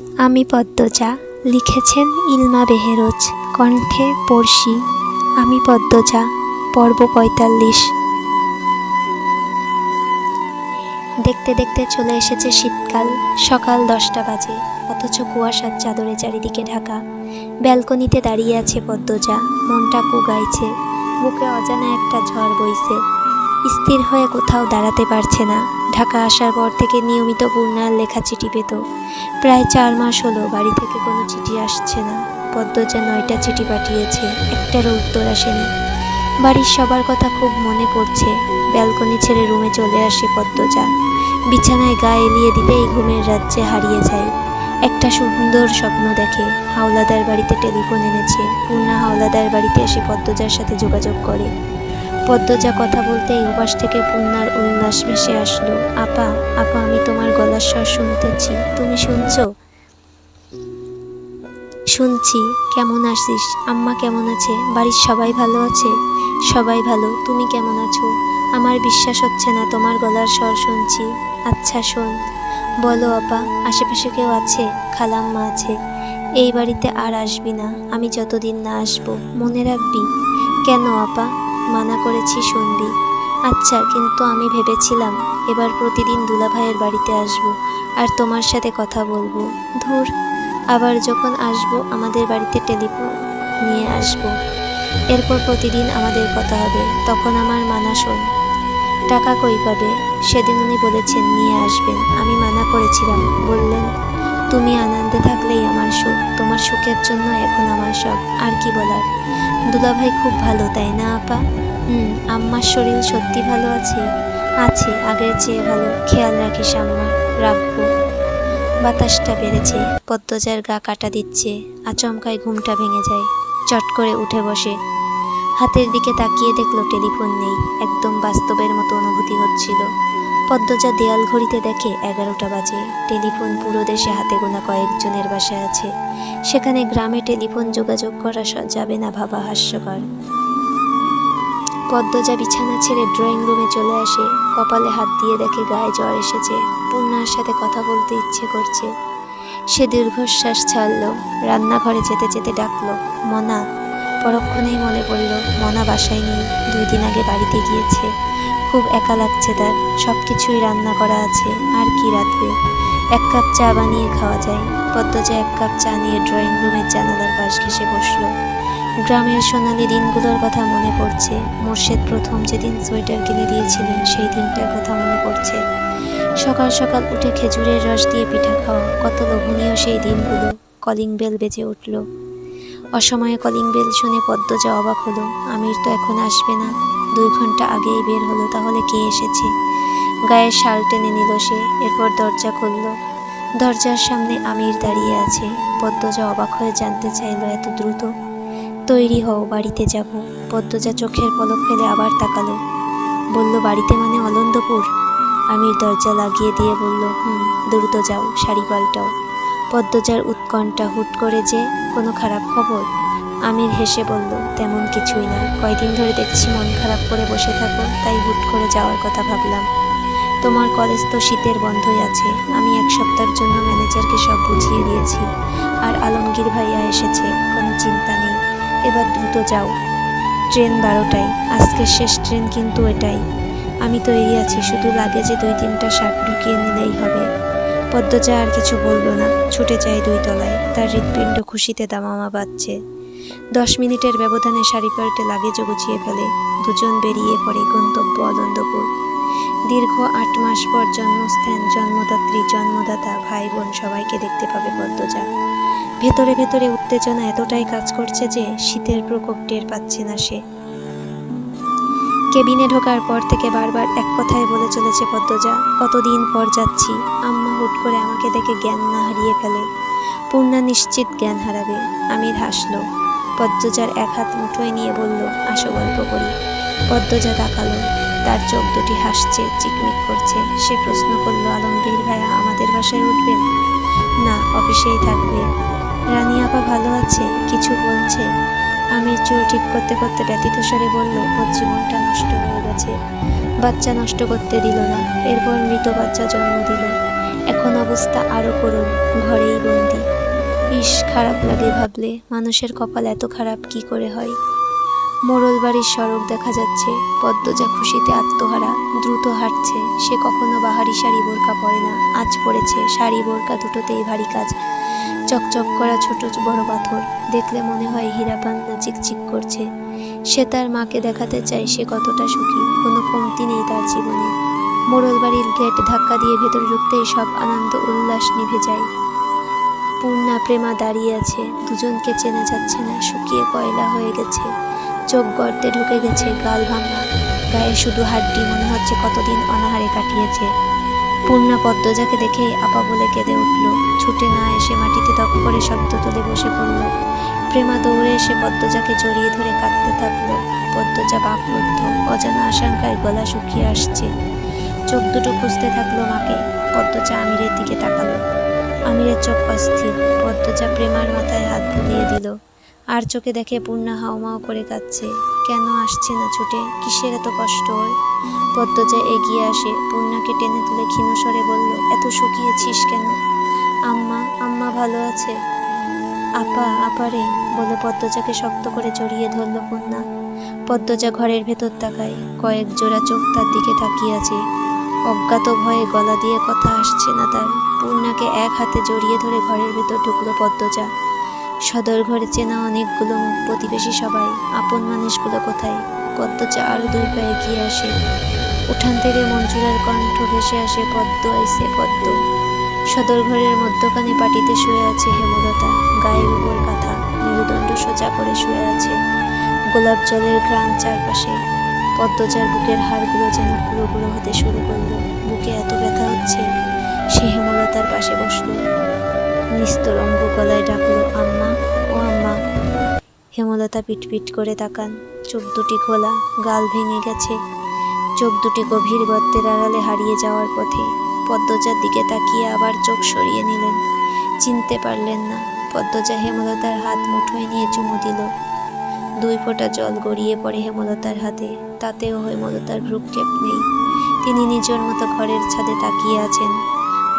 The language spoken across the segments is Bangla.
আমি পদ্মজা, লিখেছেন ইলমা বেহেরোজ, কণ্ঠে পড়শি। আমি পদ্মজা, পর্ব পঁয়তাল্লিশ। দেখতে দেখতে চলে এসেছে শীতকাল, সকাল দশটা বাজে, অথচ কুয়াশার চাদরে চারিদিকে ঢাকা। ব্যালকনিতে দাঁড়িয়ে আছে পদ্মজা, মনটা কুগাইছে, বুকে অজানা একটা ঝড় বইছে। স্থির হয়ে কোথাও দাঁড়াতে পারছে না। ঢাকা আসার পর থেকে নিয়মিত পূর্ণার লেখা চিঠি পেত। প্রায় চার মাস হলো বাড়ি থেকে কোনো চিঠি আসছে না। পদ্মজা নয়টা চিঠি পাঠিয়েছে, একটারও উত্তর আসেনি। বাড়ির সবার কথা খুব মনে পড়ছে। ব্যালকনি ছেড়ে রুমে চলে আসে পদ্মজা। বিছানায় গা এলিয়ে দিতেই ঘুমের রাজ্যে হারিয়ে যায়। একটা সুন্দর স্বপ্ন দেখে। হাওলাদার বাড়িতে টেলিফোন এনেছে। পূর্ণা হাওলাদার বাড়িতে এসে পদ্মজার সাথে যোগাযোগ করে। পদ্মজা কথা বলতেই উপাস থেকে পূর্ণার উল্লাস ভেসে আসলো। আপা আপা, আমি তোমার গলার স্বর শুনতেছি। তুমি শুনছো? শুনছি। কেমন আছিস? আম্মা কেমন আছে? বাড়ির সবাই ভালো আছে? সবাই ভালো। তুমি কেমন আছো? আমার বিশ্বাস হচ্ছে না, তোমার গলার স্বর শুনছি। আচ্ছা শোন। বলো আপা, আশেপাশে কেউ আছে? খালাম্মা আছে। এই বাড়িতে আর আসবি না। আমি যতদিন না আসব। মনে রাখবি? কেন আপা? মানা করেছি শুনবি আচ্ছা কিন্তু আমি ভেবেছিলাম এবার প্রতিদিন দুলাভাইয়ের বাড়িতে আসব আর তোমার সাথে কথা বলব। ধুর, আবার যখন আসব আমাদের বাড়িতে টেলিফোন নিয়ে আসব। এরপর প্রতিদিন আমাদের কথা হবে, তখন আমার মানা শোন। টাকা কই পাবে? সেদিন উনি বলেছেন নিয়ে আসবেন। আমি মানা করেছিলাম। বললেন, তুমি আনন্দে থাকলেই আমার সুখ, তোমার সুখের জন্য এখন আমার সব। আর কি বলার? দুলাভাই খুব ভালো, তাই না আপা? হুম, আম্মার শরীর সত্যি ভালো আছে? আছে, আগের চেয়ে ভালো। খেয়াল রাখিস আম্মা, রাখব। বাতাসটা বেড়েছে, পদ্মজার গা কাটা দিচ্ছে, আচমকায় ঘুমটা ভেঙে যায়। চট করে উঠে বসে। হাতের দিকে তাকিয়ে দেখল টেলিফোন নেই, একদম বাস্তবের মতো অনুভূতি হচ্ছিল। পদ্মজা দেয়াল ঘড়িতে দেখে এগারোটা বাজে। টেলিফোন পুরো দেশে হাতে গোনা কয়েকজনের বাসায় আছে। সেখানে গ্রামে টেলিফোন যোগাযোগ করা যাবে না ভাবা হাস্যকর। পদ্মজা বিছানা ছেড়ে ড্রয়িং রুমে চলে আসে। কপালে হাত দিয়ে দেখে গায়ে জ্বর এসেছে। পূর্ণার সাথে কথা বলতে ইচ্ছে করছে। সে দীর্ঘশ্বাস ছাড়ল। রান্নাঘরে যেতে যেতে ডাকলো, মনা। পরক্ষণেই মনে পড়ল, মনা বাসায় নেই। দুই দিন আগে বাড়িতে গিয়েছে। খুব একা লাগছে তার। সব কিছুই রান্না করা আছে, আর কি রাখবে এক কাপ চা বানিয়ে খাওয়া যায়। পদ্মজা এক কাপ চা নিয়ে ড্রয়িং রুমের জানালার পাশ ঘেসে বসল। গ্রামের সোনালি দিনগুলোর কথা মনে পড়ছে। মোর্শেদ প্রথম যেদিন সোয়েটার কিনে দিয়েছিলেন, সেই দিনটার কথা মনে পড়ছে। সকাল সকাল উঠে খেজুরের রস দিয়ে পিঠা খাওয়া। কত লোভনীয় সেই দিনগুলো। কলিং বেল বেজে উঠল। অসময়ে কলিং বেল শুনে পদ্মজা অবাক হলো, আমির তো এখন আসবে না। দুই ঘণ্টা আগেই বের হলো, তাহলে কে এসেছে? গায়ের শাল টেনে নিল সে, এরপর দরজা খুলল। দরজার সামনে আমির দাঁড়িয়ে আছে। পদ্মজা অবাক হয়ে জানতে চাইলো, এত দ্রুত? তৈরি হও, বাড়িতে যাব। পদ্মজা চোখের পলক ফেলে আবার তাকালো। বলল, বাড়িতে মানে অলন্দপুর আমির দরজা লাগিয়ে দিয়ে বলল, হুম, দ্রুত যাও, শাড়ি পাল্টাও। পদ্মজার উৎকণ্ঠা হুট করে যে কোনো খারাপ খবর। আমির হেসে বলল, তেমন কিছুই না। কয়দিন ধরে দেখছি মন খারাপ করে বসে থাকো, তাই হুট করে যাওয়ার কথা ভাবলাম। তোমার কলেজ তো শীতের বন্ধই আছে। আমি এক সপ্তাহের জন্য ম্যানেজারকে সব বুঝিয়ে দিয়েছি। আর আলমগীর ভাইয়া এসেছে, কোনো চিন্তা নেই। এবার দ্রুত যাও। ট্রেন বারোটায় আজকের শেষ ট্রেন কিন্তু এটাই। আমি তৈরি আছি, শুধু লাগে যে দুই তিনটা শার্ট ঢুকিয়ে নিলেই হবে। পদ্মজা আর কিছু বলল না। ছুটে যায় দুই তলায়। তার হৃৎপিণ্ড খুশিতে দামামা বাজছে। দশ মিনিটের ব্যবধানে শাড়ি পাল্টে লাগেজও গুছিয়ে ফেলে দুজন বেরিয়ে পড়ে গন্তব্য আনন্দপুর। দীর্ঘ আট মাস পর জন্মস্থান, জন্মদাত্রী, জন্মদাতা ভাই বোন সবাইকে দেখতে পাবে পদ্মজা। ভেতরে ভেতরে উত্তেজনা এতটাই কাজ করছে যে শীতের প্রকোপ টের পাচ্ছে না সে। কেবিনে ঢোকার পর থেকে বারবার এক কথায় বলে চলেছে পদ্মজা, কতদিন পর যাচ্ছি? আম্মা হুট করে আমাকে দেখে জ্ঞান না হারিয়ে ফেলে। পূর্ণা নিশ্চিত জ্ঞান হারাবে। আমির হাসলো। পদ্মজার এক হাত মুঠোয় নিয়ে বলল, আসো গল্প করি। পদ্মজা তাকালো। তার চোখ দুটি হাসছে, চিকমিক করছে। সে প্রশ্ন করল, আলমগীর ভাইয়া, আমাদের বাসায় উঠবেন? না, অফিসেই থাকবে। রানী আপা ভালো আছে? কিছু বলছে? আমি চুল ঠিক করতে করতে ব্যতীত স্বরে বলল, ওর জীবনটা নষ্ট হয়ে গেছে। বাচ্চা নষ্ট করতে দিল না। এরপর মৃত বাচ্চা জন্ম দিল। এখন অবস্থা আরও করুন ঘরেই বন্দি। ইস খারাপ লাগে ভাবলে। মানুষের কপাল এত খারাপ, কি করে হয়? মোড়ল বাড়ির সড়ক দেখা যাচ্ছে। পদ্মজা খুশিতে আত্মহারা, দ্রুত হাঁটছে। সে কখনো বাহারি শাড়ি বোরকা পরে না। আজ পড়েছে, শাড়ি বোরকা দুটোতেই ভারী কাজ। চকচক করা ছোট বড় পাথর। দেখলে মনে হয় হীরা পান্না চিকচিক করছে। সে তার মাকে দেখাতে চায় সে কতটা সুখী। কোনো কমতি নেই তার জীবনে। মোড়ল বাড়ির গেট ধাক্কা দিয়ে ভেতরে ঢুকতেই সব আনন্দ উল্লাস নিভে যায়। পূর্ণা প্রেমা দাঁড়িয়ে আছে। দুজনকে চেনা যাচ্ছে না, শুকিয়ে কয়লা হয়ে গেছে। চোখ গর্তে ঢুকে গেছে গাল ভাঙা। গায়ে শুধু হাড্ডি, মনে হচ্ছে কতদিন অনাহারে কাটিয়েছে। পূর্ণা পদ্মজাকে দেখে আপা বলে কেঁদে উঠল। ছুটে না এসে মাটিতে তক করে শব্দ তুলে বসে পড়ল। প্রেমা দৌড়ে এসে পদ্মজাকে জড়িয়ে ধরে কাঁদতে থাকল। পদ্মজা বাকরুদ্ধ, অজানা আশঙ্কায় গলা শুকিয়ে আসছে। চোখ দুটো খুঁজতে থাকল মাকে। পদ্মজা আমিরের দিকে তাকালো। আমিরের চোখ অস্থির। পদ্মজা প্রেমার মাথায় হাত বুলিয়ে দিল। আর চোখে দেখে পূর্ণা হাওমাও করে কাঁদছে। কেন আসছে না ছুটে? কিসের এত কষ্ট ওর? পদ্মজা এগিয়ে আসে। পূর্ণাকে টেনে তুলে ক্ষীণ স্বরে বলল, এত শুকিয়েছিস কেন? আম্মা আম্মা ভালো আছে। আপা আপারে বলে পদ্মজাকে শক্ত করে জড়িয়ে ধরল পূর্ণা। পদ্মজা ঘরের ভেতর তাকায়। কয়েক জোড়া চোখ তার দিকে তাকিয়ে আছে। অজ্ঞাত ভয়ে গলা দিয়ে কথা আসছে না তার। পূর্ণাকে এক হাতে জড়িয়ে ধরে ঘরের ভেতর ঢুকলো পদ্মজা। সদর ঘরে চেনা অনেকগুলো প্রতিবেশী সবাই। আপন মানুষগুলো কোথায়? পদ্মজা আরও দুই পায়ে এগিয়ে আসে। উঠান থেকে মঞ্জুরার কণ্ঠ ভেসে আসে, পদ্ম আইসে পদ্ম। সদর ঘরের মধ্যখানে পাটিতে শুয়ে আছে হেমলতা। গায়ের উপর কাঁথা, মেরুদণ্ড সোজা করে শুয়ে আছে। গোলাপ জলের গ্রাম চারপাশে। পদ্মজার বুকের হাড়গুলো যেন গুঁড়ো গুঁড়ো হতে শুরু করল। বুকে এত ব্যথা হচ্ছে, সে হেমলতার পাশে বসল। নিস্তরঙ্গ গলায় ডাকলো, আম্মা, ও আম্মা। হেমলতা পিটপিট করে তাকান। চোখ দুটি খোলা, গাল ভেঙে গেছে। চোখ দুটি গভীর গর্তের আড়ালে হারিয়ে যাওয়ার পথে পদ্মজার দিকে তাকিয়ে আবার চোখ সরিয়ে নিলেন। চিনতে পারলেন না, পদ্মজা হেমলতার হাত মুঠোয় নিয়ে চুমু দিল। দুই ফোঁটা জল গড়িয়ে পড়ে হেমলতার হাতে। তাতেও হেমলতার ভ্রুক্ষেপ নেই। তিনি নিজের মতো ঘরের ছাদে তাকিয়ে আছেন।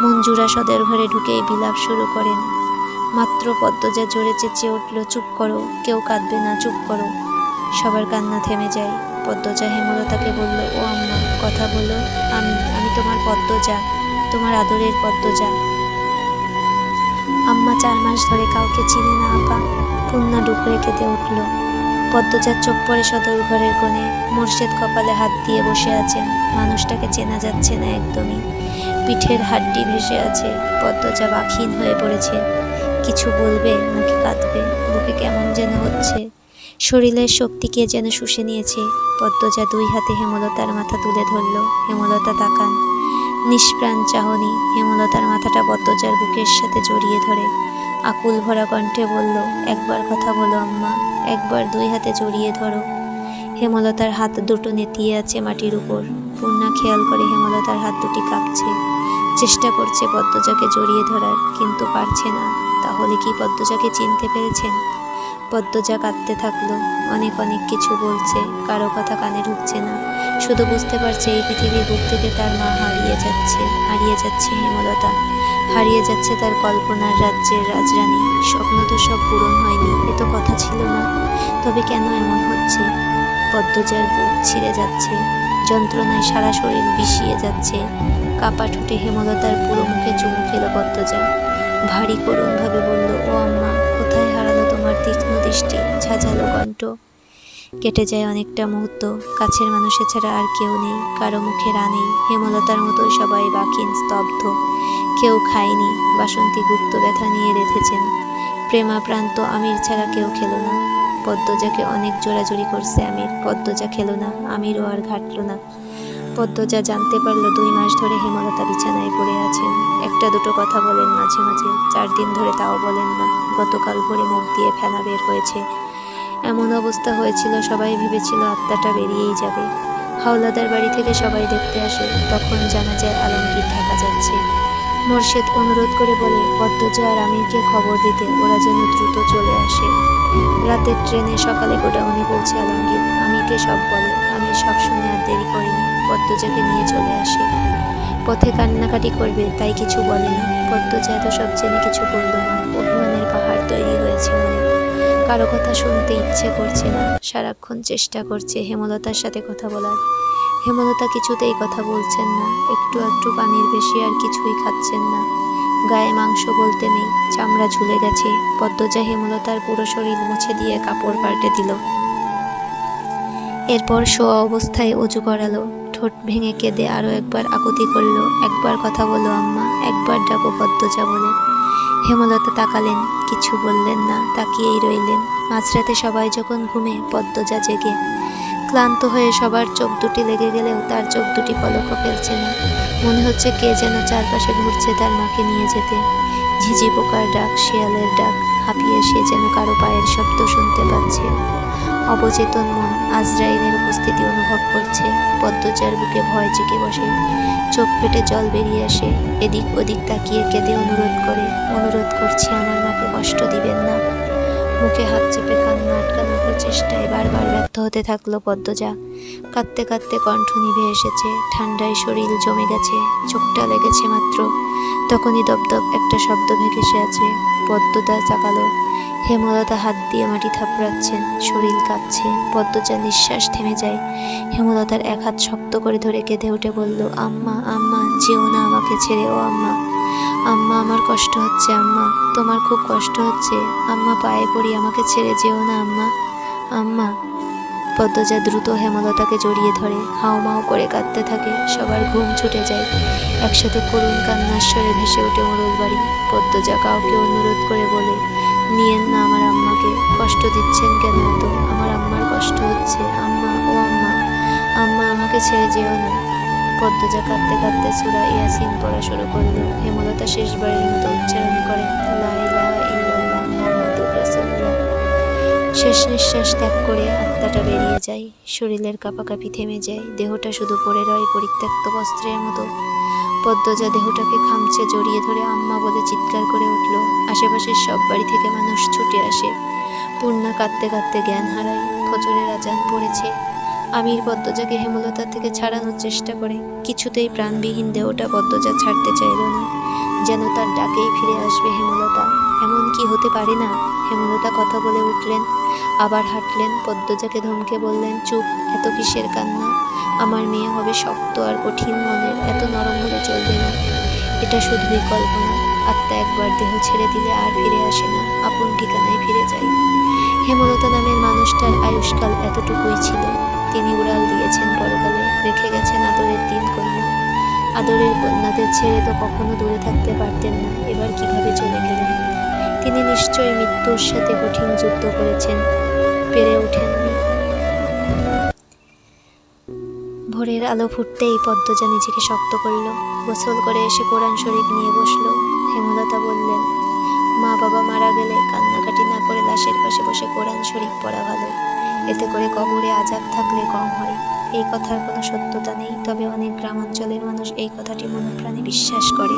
মঞ্জুরা সদের ঘরে ঢুকেই বিলাপ শুরু করেন। মাত্র পদ্মজা জোরে চেঁচিয়ে উঠল, চুপ করো, কেউ কাঁদবে না, চুপ করো। সবার কান্না থেমে যায়। পদ্মজা হেমলতাকে বলল, ও আম্মা, কথা বলো, আমি আমি তোমার পদ্মজা, তোমার আদরের পদ্মজা। আম্মা চার মাস ধরে কাউকে চিনে না আপা, পূর্ণা ডুকরে কেঁদে উঠল। পদ্মজার চোখ পড়ে সদর ঘরের কোণে মোর্শেদ কপালে হাত দিয়ে বসে আছেন। মানুষটাকে চেনা যাচ্ছে না একদমই। পিঠের হাড্ডি ভেসে আছে। পদ্মজা বাক্ষীণ হয়ে পড়েছে। কিছু বলবে নাকি কাঁদবে, বুকে কেমন যেন হচ্ছে। শরীরের শক্তিকে যেন শুষে নিয়েছে। পদ্মজা দুই হাতে হেমলতার মাথা তুলে ধরল। হেমলতা তাকান। নিষ্প্রাণ চাহনি, হেমলতার মাথাটা পদ্মজার বুকের সাথে জড়িয়ে ধরে। আকুল ভরা কণ্ঠে বলল, একবার কথা বলো আম্মা, একবার দুই হাতে জড়িয়ে ধরো। হেমলতার হাত দুটো নেতিয়ে আছে মাটির উপর। পূর্ণা খেয়াল করে হেমলতার হাত দুটি কাঁপছে। চেষ্টা করছে পদ্মজাকে জড়িয়ে ধরার, কিন্তু পারছে না। তাহলে কি পদ্মজাকে চিনতে পেরেছেন? পদ্মজা কাঁদতে থাকল। অনেক অনেক কিছু বলছে, কারও কথা কানে ঢুকছে না। শুধু বুঝতে পারছে এই পৃথিবীর বুক থেকে তার মা হারিয়ে যাচ্ছে হারিয়ে যাচ্ছে হেমলতা। হারিয়ে যাচ্ছে তার কল্পনার রাজ্যের রাজরানী। স্বপ্ন তো সব পূরণ হয়নি, এ তো কথা ছিল না। তবে কেন এমন হচ্ছে? পদ্মজার বুক ছিঁড়ে যাচ্ছে, যন্ত্রণায় সারা শরীর বিষিয়ে যাচ্ছে। কাপা ঠুটে হেমলতার পুরো মুখে চুমু খেল পদ্মজা। ভারী করুণভাবে বলল, ও আম্মা, কোথায় হারালো তোমার তীক্ষ্ণ দৃষ্টি? ঝাঝালো কণ্ঠ। কেটে যায় অনেকটা মুহূর্ত। কাছের মানুষের ছাড়া আর কেউ নেই, কারও মুখে রানেই হেমলতার মতো সবাই বাকিন স্তব্ধ। কেউ খায়নি, বাসন্তী গুপ্ত ব্যথা নিয়ে রেখেছেন প্রেমা প্রান্ত আমির ছাড়া কেউ খেলো না। পদ্মজাকে অনেক জোরাজুরি করছে আমির। পদ্মজা খেলো না, আমিরও আর ঘাটলো না। পদ্মজা জানতে পারল দুই মাস ধরে হেমলতা বিছানায় পড়ে আছেন। একটা দুটো কথা বলেন মাঝে মাঝে, চার দিন ধরে তাও বলেন না। গতকাল ভোরে মুখ দিয়ে ফেনা বের হয়েছে। এমন অবস্থা হয়েছিল, সবাই ভেবেছিল আত্মাটা বেরিয়েই যাবে। হাওলাদার বাড়ি থেকে সবাই দেখতে আসে, তখন জানা যায় আলমগীর ঢাকা যাচ্ছে। মোর্শেদ অনুরোধ করে বলে পদ্মজা আর আমিরকে খবর দিতে, ওরা যেন দ্রুত চলে আসে। রাতের ট্রেনে সকালে গোডাউনে পৌঁছে আলমগীর আমিরকে সব বলে। আমি সব শুনে আর দেরি করিনি পদ্মজাকে নিয়ে চলে আসে। পথে কান্নাকাটি করবে, তাই কিছু বলে না। পদ্মজা এত সব জেনে কিছু বলল না। অভিমানের পাহাড় তৈরি হয়েছে মনে কারও কথা শুনতে ইচ্ছে করছে না। সারাক্ষণ চেষ্টা করছে হেমলতার সাথে কথা বলার। হেমলতা কিছুতেই কথা বলছেন না। একটু একটু পানির বেশি আর কিছুই খাচ্ছেন না। গায়ে মাংস বলতে নেই, চামড়া ঝুলে গেছে। পদ্মজা হেমলতার পুরো শরীর মুছে দিয়ে কাপড় পাল্টে দিল। এরপর শোয়া অবস্থায় অজু করালো। ঠোঁট ভেঙে কেঁদে আরও একবার আকুতি করল। একবার কথা বলো আম্মা, একবার ডাকো পদ্মজা বলে। হেমলতা তাকালেন। কিছু বললেন না, তাকিয়েই রইলেন। মাঝরাতে সবাই যখন ঘুমে পদ্মজা জেগে, ক্লান্ত হয়ে সবার চোখ দুটি লেগে গেলেও তার চোখ দুটি পলকও ফেলছে না। মনে হচ্ছে কে যেন চারপাশে ঘুরছে তার মাকে নিয়ে যেতে। ঝিঝি পোকার ডাক, শিয়ালের ডাক, হাঁপিয়ে সে যেন কারও পায়ের শব্দ শুনতে পাচ্ছে। অবচেতন মন আজরাইলের উপস্থিতি অনুভব করছে। পদ্মচার বুকে ভয় জেগে বসে। চোখ ফেটে জল বেরিয়ে আসে। এদিক ওদিক তাকিয়ে কেঁদে অনুরোধ করে, অনুরোধ করছি আমার মাকে কষ্ট দিবেন না। মুখে হাত চেপে কান্না আটকানোর প্রচেষ্টায় বারবার ব্যর্থ হতে থাকল পদ্মজা। কাঁদতে কাঁদতে কণ্ঠ নিভে এসেছে, ঠান্ডায় শরীর জমে গেছে, চোখটা লেগেছে মাত্র। তখনই দপদপ একটা শব্দ ভেসে আছে। পদ্মদা তাকালো হেমলতা হাত দিয়ে মাটি থাপড়াচ্ছেন, শরীর কাঁপছে। পদ্মজা নিঃশ্বাস থেমে যায়। হেমলতার এক হাত শক্ত করে ধরে কেঁদে উঠে বলল, আম্মা আম্মা, যেও না আমাকে ছেড়ে, ও আম্মা। আম্মা, আমার কষ্ট হচ্ছে, আম্মা। তোমার খুব কষ্ট হচ্ছে। আম্মা, পায়ে পড়ি, আমাকে ছেড়ে যেও না, আম্মা। আম্মা, পদ্মজা দ্রুত হেমলতাকে জড়িয়ে ধরে। হাওমাও করে কাঁদতে থাকে। সবার ঘুম ছুটে যায়। একসাথে করুণ কান্নার স্বরে ভেসে ওঠে মোড়ল বাড়ি। পদ্মজা কাউকে অনুরোধ করে বলে, নিয়েন না আমার আম্মাকে। কষ্ট দিচ্ছেন কেন তো আমার আম্মার কষ্ট হচ্ছে। আম্মা, ও আম্মা আম্মা আমাকে ছেড়ে যেও না। পদ্মজা কাঁদতে কাঁদতে সুরা ইয়াসিন পড়া শুরু করল। হেমলতা শেষবারের মতো উচ্চারণ করে শেষ নিঃশ্বাস ত্যাগ করে আত্মাটা বেরিয়ে যায়, শরীরের কাঁপাকাঁপি থেমে যায়, দেহটা শুধু পড়ে রয় পরিত্যক্ত বস্ত্রের মতো। পদ্মজা দেহটাকে খামচে জড়িয়ে ধরে আম্মা বলে চিৎকার করে উঠল, আশেপাশের সব বাড়ি থেকে মানুষ ছুটে আসে। পূর্ণা কাঁদতে কাঁদতে জ্ঞান হারায়, ফজরের আজান পড়েছে। আমির পদ্মজাকে হেমলতা থেকে ছাড়ানোর চেষ্টা করে। কিছুতেই প্রাণবিহীন দেহটা পদ্মজা ছাড়তে চাইল না। যেন তার ডাকেই ফিরে আসবে হেমলতা। এমন কি হতে পারে না? হেমলতা কথা বলে উঠলেন, আবার হাঁটলেন। পদ্মজাকে ধমকে বললেন, চুপ, এত কিসের কান্না? আমার মেয়ে হবে শক্ত আর কঠিন মনের, এত নরম হলে চলবে না। এটা শুধুই কল্পনা আত্মা একবার দেহ ছেড়ে দিলে আর ফিরে আসে না। আপন ঠিকানায় ফিরে যায়। হেমলতা নামের মানুষটার আয়ুষ্কাল এতটুকুই ছিল। তিনি উড়াল দিয়েছেন পরকালে, রেখে গেছেন আদরের দিন কন্যা। আদরের কন্যাদের ছেড়ে তো কখনো দূরে থাকতে পারতেন না, এবার কীভাবে চলে গেলেন? তিনি নিশ্চয়ই মৃত্যুর সাথে কঠিন যুদ্ধ করেছেন, পেরে ওঠেননি। ভোরের আলো ফুটতেই পদ্মজা নিজেকে শক্ত করল, গোসল করে এসে কোরআন শরীফ নিয়ে বসল। হেমলতা বললেন মা বাবা মারা গেলে কান্নাকাটি না করে লাশের পাশে বসে কোরআন শরীফ পড়া ভালো। এতে করে কবরে আজাব থাকলে কম হয়। এই কথার কোনো সত্যতা নেই, তবে অনেক গ্রামাঞ্চলের মানুষ এই কথাটি মনপ্রাণে বিশ্বাস করে।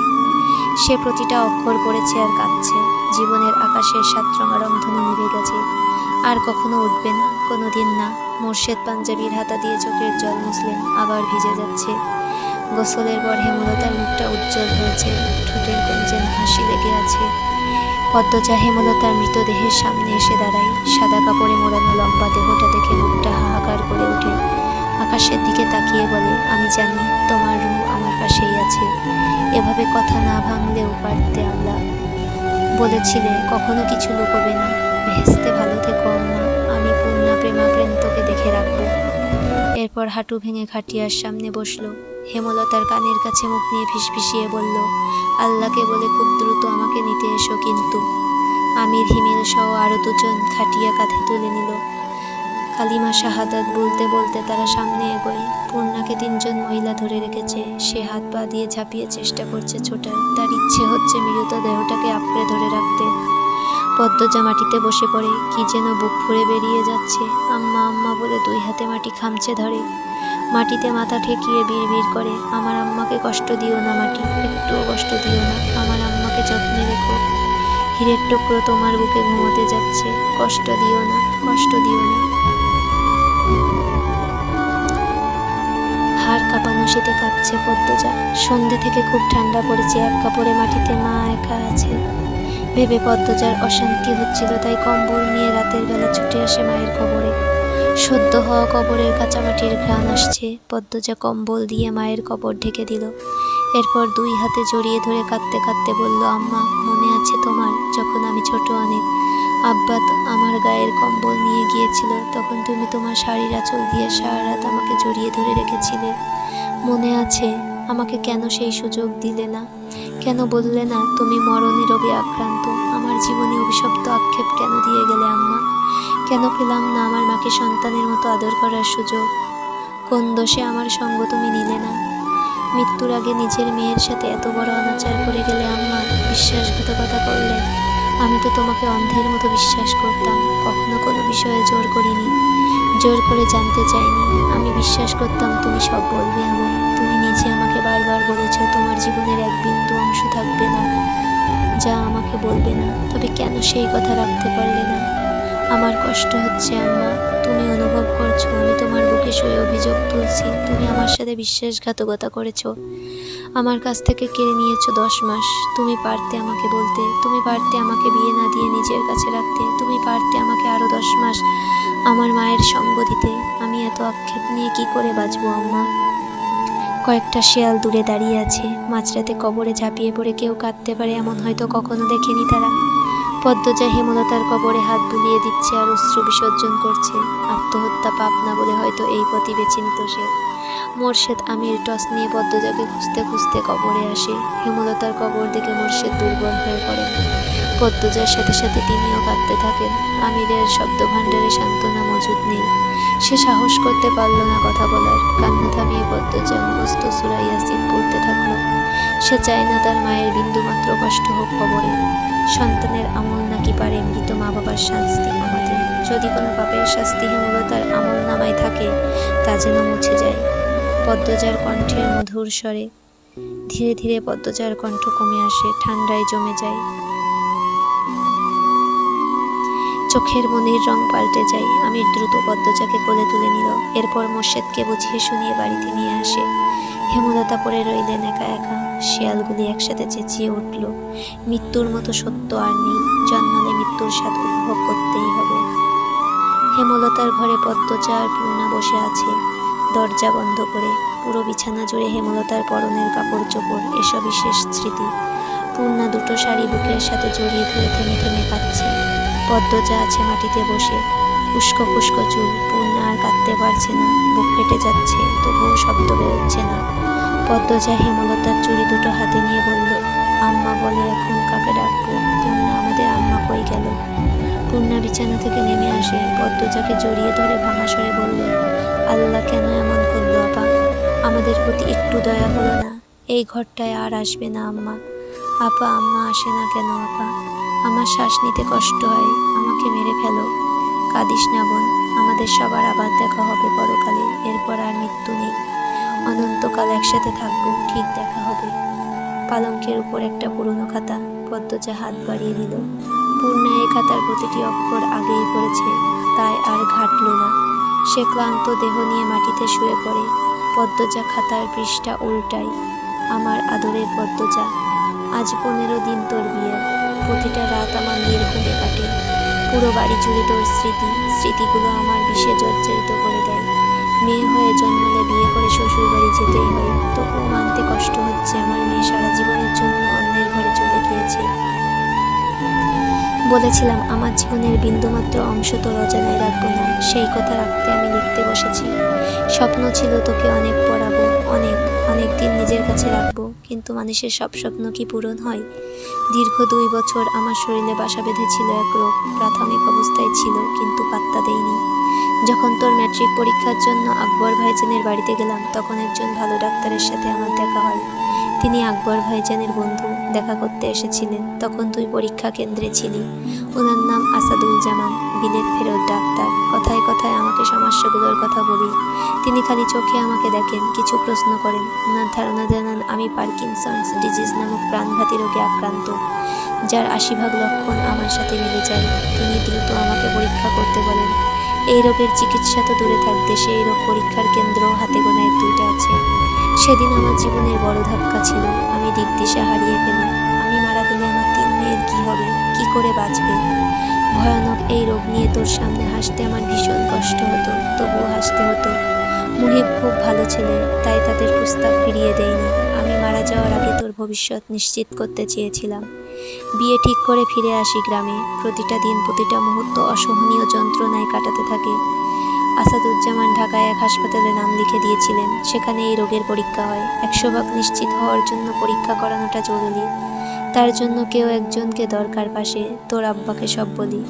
সে প্রতিটা অক্ষর পড়েছে আর কাঁদছে। জীবনের আকাশের সাতরঙা রংধনু নিভে গেছে। আর কখনো উঠবে না কোনো দিন না। মোর্শেদ পাঞ্জাবির হাতা দিয়ে চোখের জল মুছলেন আবার ভিজে যাচ্ছে। গোসলের পর হেমলতার মুখটা উজ্জ্বল হয়েছে। ঠোঁটের কোন যেন হাসি লেগে আছে। পদ্মজা হেমলতার মৃতদেহের সামনে এসে দাঁড়ায়। সাদা কাপড়ে মোড়ানো লম্বা দেহটা দেখে মুখটা হাহাকার করে ওঠে। আকাশের দিকে তাকিয়ে বলে, আমি জানি তোমার রূহ আমার পাশেই আছে। এভাবে কথা না ভাঙলেও পারতে আমরা। বলেছিলে, কখনো কিছু লুকোবে না। ভেস্তে ভালো থেকো না আমি পূর্ণা প্রেমাপ্রেম তোকে দেখে রাখব। এরপর হাঁটু ভেঙে খাটিয়ার সামনে বসল। হেমলতার কানের কাছে মুখ নিয়ে ফিসফিসিয়ে বলল, আল্লাহকে বলে খুব দ্রুত আমাকে নিতে এসো কিন্তু। আমির, হিমিল সহ আরও দুজন খাটিয়া কাঁধে তুলে নিল। কালিমা শাহাদাত বলতে বলতে তারা সামনে এগোয়। পূর্ণাকে তিনজন মহিলা ধরে রেখেছে। সে হাত পা দিয়ে ঝাঁপিয়ে চেষ্টা করছে ছোটার। তার ইচ্ছে হচ্ছে মৃত দেহটাকে আঁকড়ে ধরে রাখতে। পদ্মজা মাটিতে বসে পড়ে, কি যেন বুক ফুঁড়ে বেরিয়ে যাচ্ছে। আম্মা আম্মা বলে দুই হাতে মাটি খামচে ধরে। মাটিতে মাথা ঠেকিয়ে বিড় করে, আমার আম্মাকে কষ্ট দিও না মাটি, একটুও কষ্ট দিও না, আমার আম্মাকে যত্নে রেখো। হীরের টুকরো তোমার বুকে ঘুমোতে যাচ্ছে, কষ্ট দিও না, কষ্ট দিও না। হাড় কাঁপানো শীতে কাঁপছে পদ্মজা। সন্ধে থেকে খুব ঠান্ডা পড়েছে, এক কাপড়ে মাটিতে মা একা আছে। ভেবে পদ্মজার অশান্তি হচ্ছিল, তাই কম্বল নিয়ে রাতের বেলা ছুটে আসে মায়ের কবরে। সদ্য হওয়া কবরের কাঁচামাটির ঘ্রাণ আসছে, পদ্মজা কম্বল দিয়ে মায়ের কবর ঢেকে দিল। এরপর দুই হাতে জড়িয়ে ধরে কাঁদতে কাঁদতে বলল, আম্মা, মনে আছে তোমার? যখন আমি ছোট অনেক আব্বা তো আমার গায়ের কম্বল নিয়ে গিয়েছিল, তখন তুমি তোমার শাড়ির আঁচল দিয়ে সারা রাত আমাকে জড়িয়ে ধরে রেখেছিলে। মনে আছে, আমাকে কেন সেই সুযোগ দিলে না? কেন বললে না, তুমি মরণে রোগে আক্রান্ত। আমার জীবনে অভিশপ্ত আক্ষেপ কেন দিয়ে গেলে আম্মা? কেন পেলাম না আমার মাকে সন্তানের মতো আদর করার সুযোগ? কোন দোষে আমার সঙ্গ তুমি নিলে না? মৃত্যুর আগে নিজের মেয়ের সাথে এত বড় অনাচার করে গেলে আম্মা বিশ্বাসঘাতকতা করলে? আমি তো তোমাকে অন্ধের মতো বিশ্বাস করতাম, কখনো কোনো বিষয়ে জোর করিনি। জোর করে জানতে চাইনি। আমি বিশ্বাস করতাম তুমি সব বলবে আমায়, তুমি নিজে আমাকে বারবার বলেছ, তোমার জীবনের এক বিন্দু অংশ থাকবে না, যা আমাকে বলবে না। তবে কেন সেই কথা রাখতে পারলে না? আমার কষ্ট হচ্ছে, আম্মা। তুমি অনুভব করছ, আমি তোমার বুকে শুয়ে অভিযোগ তুলছি। তুমি আমার সাথে বিশ্বাসঘাতকতা করেছ। আমার কাছ থেকে কেড়ে নিয়েছো দশ মাস। তুমি পারতে আমাকে বলতে, তুমি পারতে আমাকে বিয়ে না দিয়ে নিজের কাছে রাখতে, তুমি পারতে আমাকে আরও দশ মাস আমার মায়ের সঙ্গ দিতে। আমি এত আক্ষেপ নিয়ে কি করে বাঁচবো, আম্মা? কয়েকটা শেয়াল দূরে দাঁড়িয়ে আছে। মাঝরাতে কবরে ঝাঁপিয়ে পড়ে কেউ কাঁদতে পারে, এমন হয়তো কখনো দেখেনি তারা। পদ্মজা হেমলতার কবরে হাত বুলিয়ে দিচ্ছে আর অশ্রু বিসর্জন করছে। আত্মহত্যা পাপ না বলে হয়তো এই পথই বেছে নিত সে। মোর্শেদ আমির টস নিয়ে পদ্মজাকে খুঁজতে খুঁজতে কবরে আসে। হেমলতার কবর দেখে মোর্শেদ দুর্বল হয়ে পড়েন পদ্মজার সাথে সাথে তিনিও কাঁদতে থাকেন। আমিরের শব্দ ভাণ্ডারে সান্ত্বনা মজুদ নেই। সে সাহস করতে পারল না কথা বলার। কান্না থামিয়ে পদ্মজা মুখস্থ সুরাইয়াসিন পড়তে থাকল। সে চায় না তার মায়ের বিন্দুমাত্র কষ্ট হোক কবরে। সন্তানের আমল নাকি পারে মৃত মা বাবার শাস্তি কমাতে যদি কোনো পাপের শাস্তি হেমলতার আমল নামায় থাকে, তা যেন মুছে যায়। পদ্মজার কণ্ঠের মধুর স্বরে ধীরে ধীরে পদ্মজার কণ্ঠ কমে আসে, ঠান্ডায় জমে যায়। চোখের মনির রং পাল্টে যায়। আমির দ্রুত পদ্মজাকে কোলে তুলে নিল। এরপর মোর্শেদকে বুঝিয়ে শুনিয়ে বাড়িতে নিয়ে আসে। হেমলতা পরে রইলেন একা একা। শিয়ালগুলি একসাথে চেঁচিয়ে উঠল। মৃত্যুর মতো সত্য আর নেই। জন্মালে মৃত্যুর স্বাদ উপভোগ করতেই হবে। হেমলতার ঘরে পদ্মজা আর পূর্ণা বসে আছে। দরজা বন্ধ করে পুরো বিছানা জুড়ে হেমলতার পরনের কাপড় চোপড়, এসবই শেষ স্মৃতি। পূর্ণা দুটো শাড়ি বুকের সাথে জড়িয়ে ধরে থেমে থেমে কাঁদছে। পদ্মজা আছে মাটিতে বসে। উস্কো ফুস্কো চুল, পূর্ণা আর কাঁদতে পারছে না। বুক ফেটে যাচ্ছে, তবুও শব্দ বেরোচ্ছে না। পদ্মজা হেমলতার চুড়ি দুটো হাতে নিয়ে বলল, আম্মা বলে এখন কাকে ডাকবো? পূর্ণা আমাদের আম্মা কই গেল? পূর্ণা বিছানা থেকে নেমে আসে। পদ্মজাকে জড়িয়ে ধরে ভাঙা স্বরে বলল, আল্লাহ কেন এমন করল আপা? আমাদের প্রতি একটু দয়া হলো না। এই ঘরটায় আর আসবে না আম্মা। আপা, আম্মা আসে না কেন আপা? আমার শ্বাস নিতে কষ্ট হয়, আমাকে মেরে ফেলো। কাঁদিস না বোন, আমাদের সবার আবার দেখা হবে পরকালে, এরপর আর মৃত্যু নেই। অনন্তকাল একসাথে থাকব, ঠিক দেখা হবে। পালঙ্কের উপর একটা পুরনো খাতা, পদ্মজা হাত বাড়িয়ে দিল। পূর্ণা এই খাতার প্রতিটি অক্ষর আগেই পড়েছে, তাই আর ঘাটল না। সে ক্লান্ত দেহ নিয়ে মাটিতে শুয়ে পড়ে, পদ্মজা খাতার পৃষ্ঠা উল্টায়, আমার আদরের পদ্মজা, আজ পনেরো দিন তোর বিয়ে। প্রতিটা রাত আমার নির্ঘুমে কাটে। পুরো বাড়ি জুড়ে তোর স্মৃতি, স্মৃতিগুলো আমার বিষে জর্জরিত করে দেয়। মেয়ে হয়ে জন্মালে বিয়ে করে শ্বশুর বাড়ি যেতেই হয়, তবুও মানতে কষ্ট হচ্ছে আমার মেয়ে সারা জীবনের জন্য অন্যের ঘরে চলে গিয়েছে। বলেছিলাম, আমার জীবনের বিন্দুমাত্র অংশ তোর অজানায় রাখব না, সেই কথা রাখতে আমি লিখতে বসেছি। স্বপ্ন ছিল তোকে অনেক পড়াবো, অনেক। কাছে রাখব, কিন্তু মানুষের সব স্বপ্ন কি পূরণ হয়? দীর্ঘ দুই বছর আমার শরীরে বাসা বেঁধেছিল এক রোগ, প্রাথমিক অবস্থায় ছিল, কিন্তু পাত্তা দেয়নি যখন তোর ম্যাট্রিক পরীক্ষার জন্য আকবর ভাইজানের বাড়িতে গেলাম, তখন একজন ভালো ডাক্তারের সাথে আমার দেখা হয়। তিনি আকবর ভাইজানের বন্ধু, দেখা করতে এসেছিলেন। তখন তুই পরীক্ষা কেন্দ্রে ছিলি। ওনার নাম আসাদুল জামান বিলেত ফেরত ডাক্তার। কথায় কথায় সমস্যাগুলোর কথা বলি। তিনি খালি চোখে আমাকে দেখেন, কিছু প্রশ্ন করেন। ওনার ধারণা জানান, আমি পার্কিনসন্স ডিজিজ নামক প্রাণঘাতী রোগে আক্রান্ত, যার আশি ভাগ লক্ষণ আমার সাথে মিলে যায়। তিনি দ্রুত আমাকে পরীক্ষা করতে বলেন। এই রোগের চিকিৎসা তো দূরে থাক দেশে এই রোগ পরীক্ষার কেন্দ্র হাতে গোনায় দুইটা আছে। সেদিন আমার জীবনের বড় ধাক্কা ছিল। আমি দিক দিশা হারিয়ে ফেলি। কি হবে? কি করে বাঁচবে? ভয়ানক এই রোগ নিয়ে তোর সামনে হাসতে আমার ভীষণ কষ্ট হতো, তবুও হাসতে হতো। মুহিব খুব ভালো ছেলে, তাই তাদের প্রস্তাব ফিরিয়ে দেয়নি। আমি মারা যাওয়ার আগে তোর ভবিষ্যৎ নিশ্চিত করতে চেয়েছিলাম। বিয়ে ঠিক করে ফিরে আসি গ্রামে। প্রতিটা দিন, প্রতিটা মুহূর্ত অসহনীয় যন্ত্রণায় কাটাতে থাকে। আসাদুজ্জামান ঢাকায় এক হাসপাতালে নাম লিখে দিয়েছিলেন। সেখানে এই রোগের পরীক্ষা হয়। একশো ভাগ নিশ্চিত হওয়ার জন্য পরীক্ষা করানোটা জরুরি। তার জন্য কেউ একজনকে দরকার পাশে। তোর আব্বাকে সব বলি।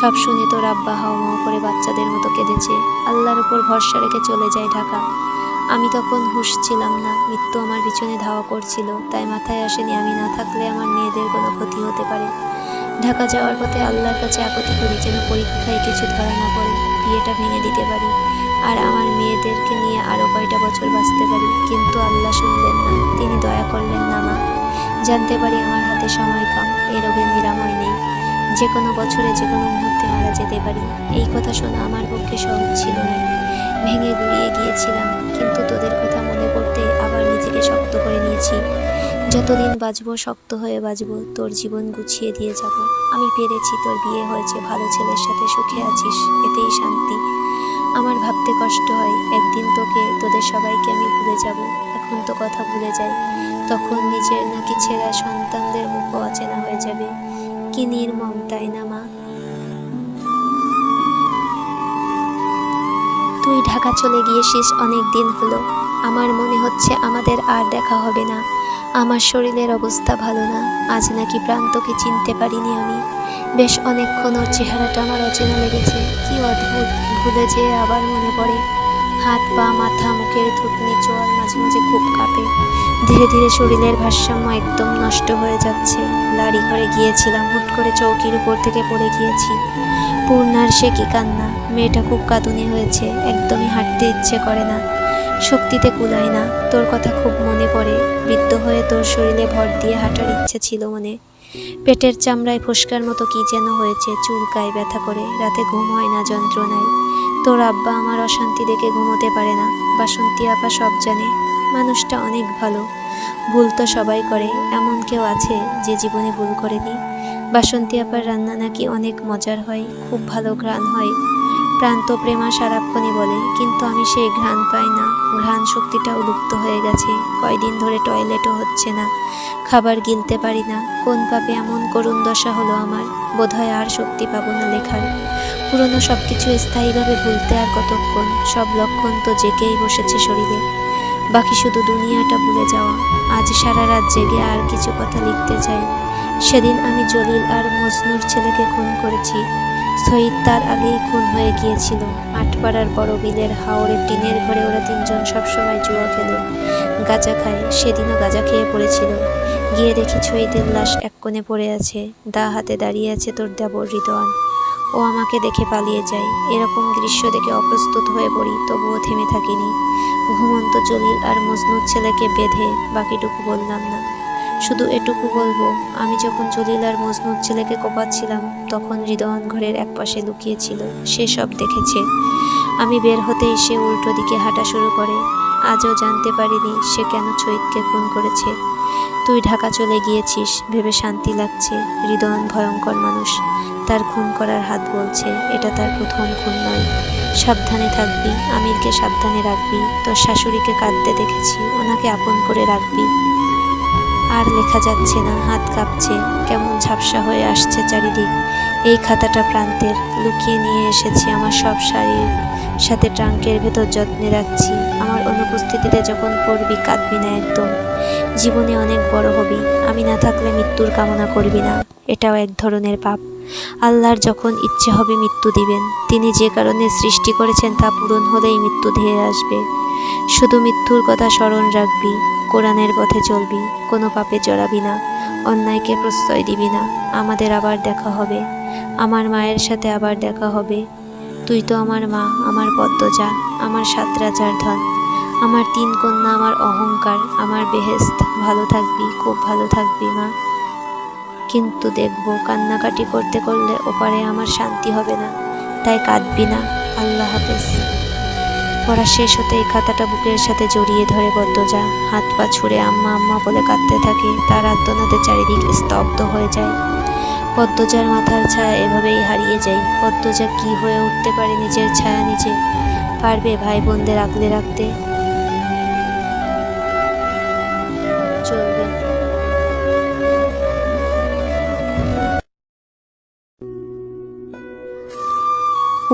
সব শুনে তোর আব্বা হাওমাও করে বাচ্চাদের মতো কেঁদেছে। আল্লাহর উপর ভরসা রেখে চলে যায় ঢাকা। আমি তখন হুঁশ ছিলাম না। মৃত্যু আমার পিছনে ধাওয়া করছিল। তাই মাথায় আসেনি আমি না থাকলে আমার মেয়েদের কোনো ক্ষতি হতে পারে। ঢাকা যাওয়ার পথে আল্লাহর কাছে আকতি করি যেন পরীক্ষায় কিছু ধরা না পড়ে বিয়েটা ভেঙে দিতে পারি। আর আমার মেয়েদেরকে নিয়ে আরও কয়টা বছর বাঁচতে পারি। কিন্তু আল্লাহ শুনলেন না। তিনি দয়া করলেন না মা। জানতে পারি আমার হাতে সময় কম। এই রোগের নিরাময় নেই। যে কোনো বছরে যে কোনো মুহূর্তে মারা যেতে পারি। এই কথা শোনা আমার পক্ষে সহজ ছিল না। ভেঙে গুড়িয়ে গিয়েছিলাম, কিন্তু তোদের কথা মনে পড়তে আবার নিজেকে শক্ত করে নিয়েছি। যতদিন বাঁচবো, শক্ত হয়ে বাঁচবো, তোর জীবন গুছিয়ে দিয়ে যাব। আমি পেরেছি তোর বিয়ে হয়েছে, ভালো ছেলের সাথে সুখে আছিস, এতেই শান্তি। আমার ভাবতে কষ্ট হয়, একদিন তোকে, তোদের সবাইকে আমি ভুলে যাব। এখন তো কথা ভুলে যাই। তখন নিজের নাকি ছেঁড়া সন্তানদের মুখও অচেনা হয়ে যাবে। কি নির্মম, তাই না, মা? তুই ঢাকা চলে গিয়েছিস অনেক দিন হলো। আমার মনে হচ্ছে আমাদের আর দেখা হবে না। আমার শরীরের অবস্থা ভালো না। আজ নাকি প্রান্তকে চিনতে পারিনি আমি। বেশ অনেকক্ষণ ওর চেহারাটা আমার অচেনা লেগেছে। কি অদ্ভুত, ভুলে যেয়ে আবার মনে পড়ে। পা, মাথা, মুখের থুতনি চোয়াল মাঝে মাঝে খুব কাঁপে। ধীরে ধীরে শরীরের ভারসাম্য একদম নষ্ট হয়ে যাচ্ছে। লাড়ি ঘরে গিয়েছিলাম, হুট করে চৌকির উপর থেকে পড়ে গিয়েছি। পূর্ণার সে কি কান্না? মেয়েটা খুব কাঁদুনি হয়েছে, একদমই হাঁটতে ইচ্ছে করে না। শক্তিতে কুলায় না, তোর কথা খুব মনে পড়ে। বৃদ্ধ হয়ে তোর শরীরে ভর দিয়ে হাঁটার ইচ্ছে ছিল মনে। পেটের চামড়ায় ফোসকার মতো কি যেন হয়েছে, চুলকায় ব্যথা করে, রাতে ঘুম হয় না, যন্ত্রণায়। তোর আব্বা আমার অশান্তি দেখে ঘুমোতে পারে না, বাসন্তী আপা সব জানে, মানুষটা অনেক ভালো। ভুল তো সবাই করে, এমন কেউ আছে যে জীবনে ভুল করেনি। বাসন্তী আপার রান্না নাকি অনেক মজার হয়, খুব ভালো ঘ্রাণ হয়। প্রান্ত প্রেমা সারাক্ষণই বলে, কিন্তু আমি সেই ঘ্রাণ পাই না। ঘ্রাণ শক্তিটা লুপ্ত হয়ে গেছে। কয়দিন ধরে টয়লেটও হচ্ছে না। খাবার গিলতে পারি না। কোন পাপে এমন করুণ দশা হলো আমার? বোধহয় আর শক্তি পাবো না লেখার। পুরনো সব কিছু স্থায়ীভাবে ভুলতে আর কতক্ষণ? সব লক্ষণ তো জেগেই বসেছে শরীরে। বাকি শুধু দুনিয়াটা ভুলে যাওয়া। আজ সারা রাত জেগে আর কিছু কথা লিখতে চাই। সেদিন আমি জলিল আর মজনুর ছেলেকে খুন করেছি। শহীদ তার আগেই খুন হয়ে গিয়েছিল। আটপাড়ার বড় বিলের হাওড়ে টিনের ঘরে ওরা তিনজন সবসময় জুয়া খেলে। গাঁজা খায়। সেদিনও গাঁজা খেয়ে পড়েছিল। গিয়ে দেখি শহীদের লাশ এক কোণে পড়ে আছে। দা হাতে দাঁড়িয়ে আছে তোর দেবর হৃদয়ান ও আমাকে দেখে পালিয়ে যায়। এরকম দৃশ্য দেখে অপ্রস্তুত হয়ে পড়ি, তবুও থেমে থাকিনি। ঘুমন্ত জলিল আর মজনুর ছেলেকে বেঁধে বাকিটুকু বললাম না। শুধু এটুকু বলব, আমি যখন জলিল আর মজনুর ছেলেকে কোপাচ্ছিলাম, তখন হৃদয়ন ঘরের একপাশে লুকিয়েছিল। সে সব দেখেছে। আমি বের হতেই সে উল্টো দিকে হাঁটা শুরু করে। আজও জানতে পারিনি সে কেন ছৈদকে খুন করেছে। তুই ঢাকা চলে গিয়েছিস, ভেবে শান্তি লাগছে, হৃদয়ন ভয়ঙ্কর মানুষ। তার খুন করার হাত বলছে, এটা তার প্রথম খুন নয়। সাবধানে থাকবি, আমিরকে সাবধানে রাখবি, তোর শাশুড়িকে কাঁদতে দেখেছি, ওনাকে আপন করে রাখবি। আর লেখা যাচ্ছে না, হাত কাঁপছে, কেমন ঝাপসা হয়ে আসছে চারিদিক। এই খাতাটা প্রান্তের, লুকিয়ে নিয়ে এসেছি আমার সব শাড়ির সাথে ট্রাঙ্কের ভেতর যত্নে রাখছি। আমার অনুপস্থিতিতে যখন পড়বি, কাঁদবি না একদম। জীবনে অনেক বড় হবি, আমি না থাকলে মৃত্যুর কামনা করবি না। এটাও এক ধরনের পাপ। আল্লাহর যখন ইচ্ছে হবে মৃত্যু দিবেন, তিনি যে কারণে সৃষ্টি করেছেন তা পূরণ হলেই মৃত্যু ধেয়ে আসবে। শুধু মৃত্যুর কথা স্মরণ রাখবি। কোরআনের পথে চলবি, কোনো পাপে জড়াবি না, অন্যায়কে প্রশ্রয় দিবি না, আমাদের আবার দেখা হবে, আমার মায়ের সাথে আবার দেখা হবে। তুই তো আমার মা, আমার পদ্মজা আমার সাত রাজার ধন, আমার তিন কন্যা, আমার অহংকার, আমার বেহেস্ত ভালো থাকবি, খুব ভালো থাকবি মা। কিন্তু দেখব, কান্নাকাটি করতে করলে ওপারে আমার শান্তি হবে না, তাই কাঁদবি না, আল্লাহ হাফেজ। পড়া শেষ হতে এই খাতাটা বুকের সাথে জড়িয়ে ধরে পদ্মজা হাত পা ছুঁড়ে আম্মা আম্মা বলে কাঁদতে থাকে, তার আত্মনাতে চারিদিক স্তব্ধ হয়ে যায়। পদ্মজার মাথার ছায়া এভাবেই হারিয়ে যায়। পদ্মজা কি হয়ে উঠতে পারে নিজের ছায়া নিজে? পারবে ভাই বোনদের আগলে রাখতে?